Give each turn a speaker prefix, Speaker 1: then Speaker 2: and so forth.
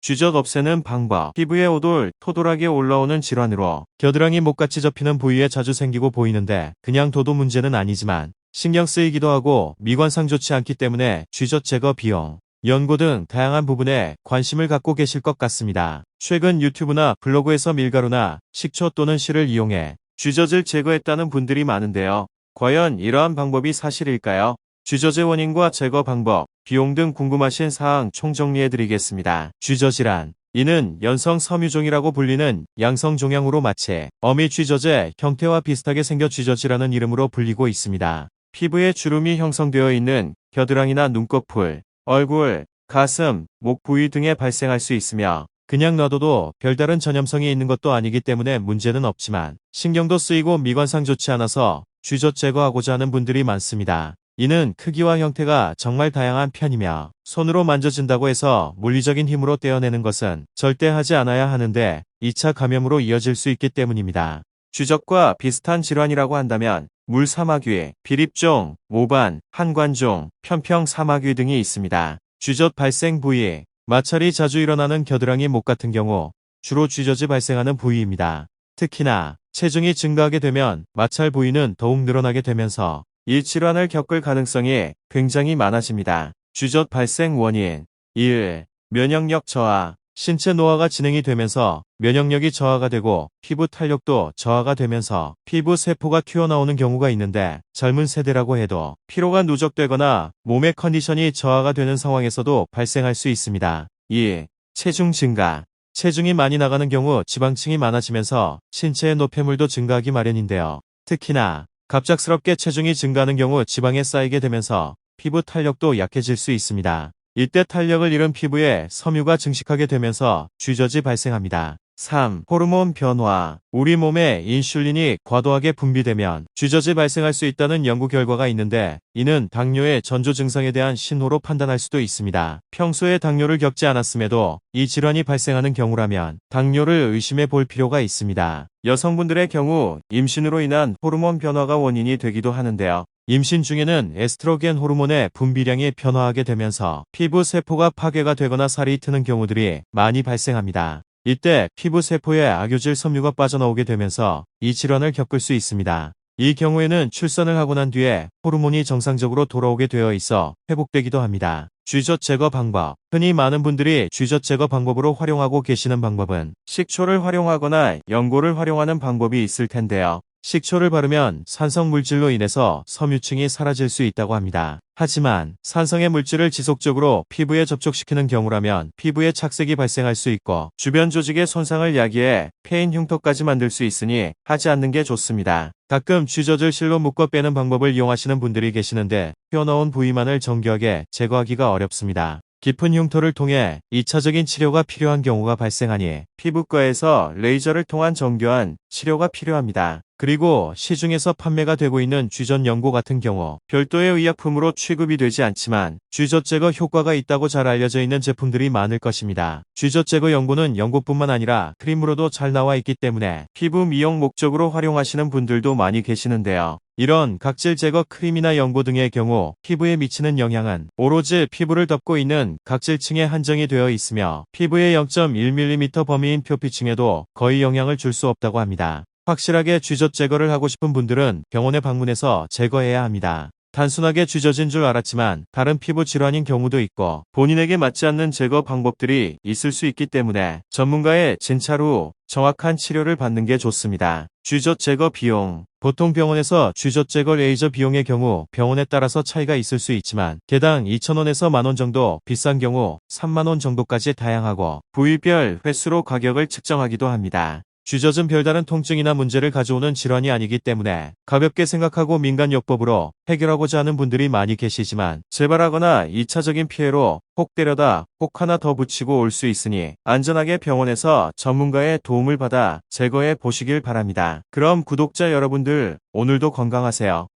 Speaker 1: 쥐젖 없애는 방법. 피부에 오돌, 토돌하게 올라오는 질환으로 겨드랑이 목같이 접히는 부위에 자주 생기고 보이는데 그냥 둬도 문제는 아니지만 신경 쓰이기도 하고 미관상 좋지 않기 때문에 쥐젖 제거 비용, 연고 등 다양한 부분에 관심을 갖고 계실 것 같습니다. 최근 유튜브나 블로그에서 밀가루나 식초 또는 실을 이용해 쥐젖을 제거했다는 분들이 많은데요. 과연 이러한 방법이 사실일까요? 쥐젖의 원인과 제거 방법, 비용 등 궁금하신 사항 총정리해드리겠습니다. 쥐젖이란 이는 연성 섬유종이라고 불리는 양성 종양으로 마체, 어미 쥐젖의 형태와 비슷하게 생겨 쥐젖이라는 이름으로 불리고 있습니다. 피부에 주름이 형성되어 있는 겨드랑이나 눈꺼풀, 얼굴, 가슴, 목 부위 등에 발생할 수 있으며 그냥 놔둬도 별다른 전염성이 있는 것도 아니기 때문에 문제는 없지만 신경도 쓰이고 미관상 좋지 않아서 쥐젖 제거하고자 하는 분들이 많습니다. 이는 크기와 형태가 정말 다양한 편이며 손으로 만져진다고 해서 물리적인 힘으로 떼어내는 것은 절대 하지 않아야 하는데 2차 감염으로 이어질 수 있기 때문입니다. 쥐젖과 비슷한 질환이라고 한다면 물사마귀, 비립종, 모반, 한관종, 편평사마귀 등이 있습니다. 쥐젖 발생 부위, 마찰이 자주 일어나는 겨드랑이 목 같은 경우 주로 쥐젖이 발생하는 부위입니다. 특히나 체중이 증가하게 되면 마찰 부위는 더욱 늘어나게 되면서 이 질환을 겪을 가능성이 굉장히 많아집니다. 쥐젖 발생 원인 1. 면역력 저하 신체 노화가 진행이 되면서 면역력이 저하가 되고 피부 탄력도 저하가 되면서 피부 세포가 튀어나오는 경우가 있는데 젊은 세대라고 해도 피로가 누적되거나 몸의 컨디션이 저하가 되는 상황에서도 발생할 수 있습니다. 2. 체중 증가 체중이 많이 나가는 경우 지방층이 많아지면서 신체의 노폐물도 증가하기 마련인데요. 특히나 갑작스럽게 체중이 증가하는 경우 지방에 쌓이게 되면서 피부 탄력도 약해질 수 있습니다. 이때 탄력을 잃은 피부에 섬유가 증식하게 되면서 쥐젖이 발생합니다. 3. 호르몬 변화. 우리 몸에 인슐린이 과도하게 분비되면 쥐젖이 발생할 수 있다는 연구 결과가 있는데 이는 당뇨의 전조 증상에 대한 신호로 판단할 수도 있습니다. 평소에 당뇨를 겪지 않았음에도 이 질환이 발생하는 경우라면 당뇨를 의심해 볼 필요가 있습니다. 여성분들의 경우 임신으로 인한 호르몬 변화가 원인이 되기도 하는데요. 임신 중에는 에스트로겐 호르몬의 분비량이 변화하게 되면서 피부 세포가 파괴가 되거나 살이 트는 경우들이 많이 발생합니다. 이때 피부 세포에 악유질 섬유가 빠져나오게 되면서 이 질환을 겪을 수 있습니다. 이 경우에는 출산을 하고 난 뒤에 호르몬이 정상적으로 돌아오게 되어 있어 회복되기도 합니다. 쥐젖 제거 방법. 흔히 많은 분들이 쥐젖 제거 방법으로 활용하고 계시는 방법은 식초를 활용하거나 연고를 활용하는 방법이 있을 텐데요. 식초를 바르면 산성 물질로 인해서 섬유층이 사라질 수 있다고 합니다. 하지만 산성의 물질을 지속적으로 피부에 접촉시키는 경우라면 피부에 착색이 발생할 수 있고 주변 조직의 손상을 야기해 폐인 흉터까지 만들 수 있으니 하지 않는 게 좋습니다. 가끔 쥐젖을 실로 묶어 빼는 방법을 이용하시는 분들이 계시는데 튀어나온 부위만을 정교하게 제거하기가 어렵습니다. 깊은 흉터를 통해 2차적인 치료가 필요한 경우가 발생하니 피부과에서 레이저를 통한 정교한 치료가 필요합니다. 그리고 시중에서 판매가 되고 있는 쥐젖 연고 같은 경우 별도의 의약품으로 취급이 되지 않지만 쥐젖 제거 효과가 있다고 잘 알려져 있는 제품들이 많을 것입니다. 쥐젖 제거 연고는 연고뿐만 아니라 크림으로도 잘 나와 있기 때문에 피부 미용 목적으로 활용하시는 분들도 많이 계시는데요. 이런 각질 제거 크림이나 연고 등의 경우 피부에 미치는 영향은 오로지 피부를 덮고 있는 각질층에 한정이 되어 있으며 피부의 0.1mm 범위인 표피층에도 거의 영향을 줄 수 없다고 합니다. 확실하게 쥐젖 제거를 하고 싶은 분들은 병원에 방문해서 제거해야 합니다. 단순하게 쥐젖인 줄 알았지만 다른 피부 질환인 경우도 있고 본인에게 맞지 않는 제거 방법들이 있을 수 있기 때문에 전문가의 진찰 후 정확한 치료를 받는 게 좋습니다. 쥐젖 제거 비용 보통 병원에서 쥐젖 제거 레이저 비용의 경우 병원에 따라서 차이가 있을 수 있지만 개당 2,000원에서 만원 정도 비싼 경우 3만원 정도까지 다양하고 부위별 횟수로 가격을 측정하기도 합니다. 쥐젖은 별다른 통증이나 문제를 가져오는 질환이 아니기 때문에 가볍게 생각하고 민간요법으로 해결하고자 하는 분들이 많이 계시지만 재발하거나 2차적인 피해로 혹 때려다 혹 하나 더 붙이고 올 수 있으니 안전하게 병원에서 전문가의 도움을 받아 제거해 보시길 바랍니다. 그럼 구독자 여러분들 오늘도 건강하세요.